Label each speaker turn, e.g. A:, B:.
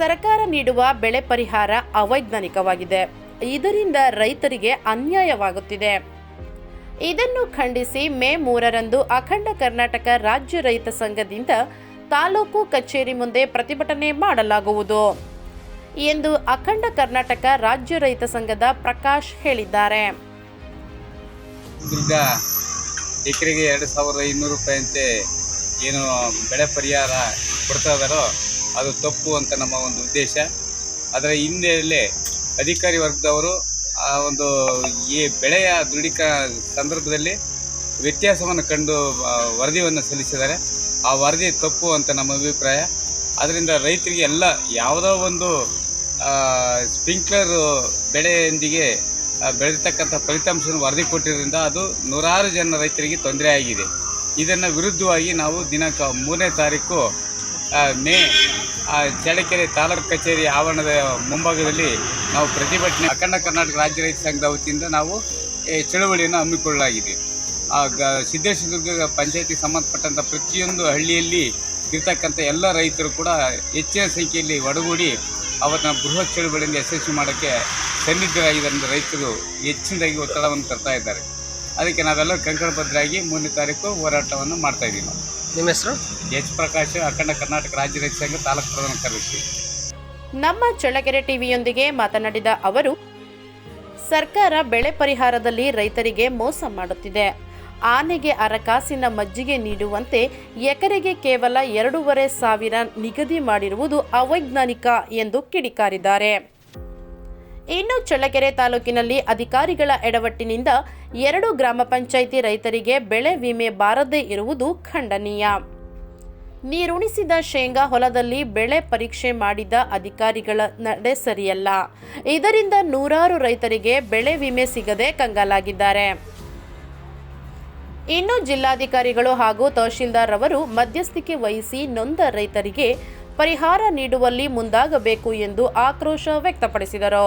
A: ಸರ್ಕಾರ ನೀಡುವ ಬೆಳೆ ಪರಿಹಾರ ಅವೈಜ್ಞಾನಿಕವಾಗಿದೆ. ಇದರಿಂದ ರೈತರಿಗೆ ಅನ್ಯಾಯವಾಗುತ್ತಿದೆ. ಇದನ್ನು ಖಂಡಿಸಿ ಮೇ ಮೂರರಂದು ಅಖಂಡ ಕರ್ನಾಟಕ ರಾಜ್ಯ ರೈತ ಸಂಘದಿಂದ ತಾಲೂಕು ಕಚೇರಿ ಮುಂದೆ ಪ್ರತಿಭಟನೆ ಮಾಡಲಾಗುವುದು ಎಂದು ಅಖಂಡ ಕರ್ನಾಟಕ ರಾಜ್ಯ ರೈತ ಸಂಘದ ಪ್ರಕಾಶ್ ಹೇಳಿದ್ದಾರೆ.
B: ಈಗ ಎಕರೆಗೆ ಎರಡು ಸಾವಿರದ ಇನ್ನೂರು ರೂಪಾಯಿಯಂತೆ ಏನು ಬೆಳೆ ಪರಿಹಾರ ಕೊಡ್ತಾ ಇದ್ದಾರೋ ಅದು ತಪ್ಪು ಅಂತ ನಮ್ಮ ಒಂದು ಉದ್ದೇಶ. ಅದರ ಹಿನ್ನೆಲೆ ಅಧಿಕಾರಿ ವರ್ಗದವರು ಆ ಒಂದು ಈ ಬೆಳೆಯ ದೃಢೀಕ ಸಂದರ್ಭದಲ್ಲಿ ವ್ಯತ್ಯಾಸವನ್ನು ಕಂಡು ವರದಿಯನ್ನು ಸಲ್ಲಿಸಿದ್ದಾರೆ. ಆ ವರದಿ ತಪ್ಪು ಅಂತ ನಮ್ಮ ಅಭಿಪ್ರಾಯ. ಅದರಿಂದ ರೈತರಿಗೆ ಎಲ್ಲ ಯಾವುದೋ ಒಂದು ಸ್ಪ್ರಿಂಕ್ಲರ್ ಬೆಳೆಯೊಂದಿಗೆ ಬೆಳೆದಿರ್ತಕ್ಕಂಥ ಫಲಿತಾಂಶವನ್ನು ವರದಿ ಕೊಟ್ಟಿರೋದ್ರಿಂದ ಅದು ನೂರಾರು ಜನ ರೈತರಿಗೆ ತೊಂದರೆ ಇದನ್ನು ವಿರುದ್ಧವಾಗಿ ನಾವು ದಿನಾಂಕ ಮೂರನೇ ತಾರೀಕು ಮೇ ಚಳ್ಳಕೆರೆ ತಾಲೂಕು ಕಚೇರಿ ಆವರಣದ ಮುಂಭಾಗದಲ್ಲಿ ನಾವು ಪ್ರತಿಭಟನೆ ಅಖಂಡ ಕರ್ನಾಟಕ ರಾಜ್ಯ ರೈತ ಸಂಘದ ವತಿಯಿಂದ ನಾವು, ಈ ಚಳುವಳಿಯನ್ನು ಹಮ್ಮಿಕೊಳ್ಳಲಾಗಿದೆ. ಆ, ಗ, ಸಿದ್ದೇಶ್ವರದುರ್ಗ ಪಂಚಾಯತಿಗೆ ಸಂಬಂಧಪಟ್ಟಂಥ ಪ್ರತಿಯೊಂದು ಹಳ್ಳಿಯಲ್ಲಿ ಇರ್ತಕ್ಕಂಥ ಎಲ್ಲ ರೈತರು ಕೂಡ ಹೆಚ್ಚಿನ ಸಂಖ್ಯೆಯಲ್ಲಿ ಒಡಗೂಡಿ ಅವರನ್ನ ಬೃಹತ್ ಚಳುವಳಿಯಿಂದ ಯಶಸ್ವಿ ಮಾಡೋಕ್ಕೆ ಸನ್ನಿಧರಾಗಿದ್ದರಿಂದ ರೈತರು ಹೆಚ್ಚಿನದಾಗಿ ಒತ್ತಡವನ್ನು ತರ್ತಾ ಇದ್ದಾರೆ. ಅದಕ್ಕೆ ನಾವೆಲ್ಲರೂ ಕಂಕಣಬದ್ಧರಾಗಿ ಮೂರನೇ ತಾರೀಕು ಹೋರಾಟವನ್ನು ಮಾಡ್ತಾ ಇದ್ದೀವಿ
C: ನಿಮ್ಮ ಹೆಸರು?
B: ಎಚ್ ಪ್ರಕಾಶ್ ಅಖಂಡ ಕರ್ನಾಟಕ ರಾಜ್ಯ ರೈತ ಸಂಘ ತಾಲೂಕು ಪ್ರಧಾನ ಕಾರ್ಯದರ್ಶಿ.
A: ನಮ್ಮ ಚಳ್ಳಕೆರೆ ಟಿವಿಯೊಂದಿಗೆ ಮಾತನಾಡಿದ ಅವರು ಸರ್ಕಾರ ಬೆಳೆ ಪರಿಹಾರದಲ್ಲಿ ರೈತರಿಗೆ ಮೋಸ ಮಾಡುತ್ತಿದೆ. ಆನೆಗೆ ಅರಕಾಸಿನ ಮಜ್ಜಿಗೆ ನೀಡುವಂತೆ ಎಕರೆಗೆ ಕೇವಲ ಎರಡೂವರೆ ಸಾವಿರ ನಿಗದಿ ಮಾಡಿರುವುದು ಅವೈಜ್ಞಾನಿಕ ಎಂದು ಕಿಡಿಕಾರಿದ್ದಾರೆ. ಇನ್ನು ಚಳ್ಳಕೆರೆ ತಾಲೂಕಿನಲ್ಲಿ ಅಧಿಕಾರಿಗಳ ಎಡವಟ್ಟಿನಿಂದ ಎರಡು ಗ್ರಾಮ ಪಂಚಾಯಿತಿ ರೈತರಿಗೆ ಬೆಳೆ ವಿಮೆ ಬಾರದೇ ಇರುವುದು ಖಂಡನೀಯ. ನೀರುಣಿಸಿದ ಶೇಂಗಾ ಹೊಲದಲ್ಲಿ ಬೆಳೆ ಪರೀಕ್ಷೆ ಮಾಡಿದ ಅಧಿಕಾರಿಗಳ ನಡೆ ಸರಿಯಲ್ಲ. ಇದರಿಂದ ನೂರಾರು ರೈತರಿಗೆ ಬೆಳೆ ವಿಮೆ ಸಿಗದೆ ಕಂಗಾಲಾಗಿದ್ದಾರೆ. ಇನ್ನು ಜಿಲ್ಲಾಧಿಕಾರಿಗಳು ಹಾಗೂ ತಹಶೀಲ್ದಾರ್ ಅವರು ಮಧ್ಯಸ್ಥಿಕೆ ವಹಿಸಿ ನೊಂದ ರೈತರಿಗೆ ಪರಿಹಾರ ನೀಡುವಲ್ಲಿ ಮುಂದಾಗಬೇಕು ಎಂದು ಆಕ್ರೋಶ ವ್ಯಕ್ತಪಡಿಸಿದರು.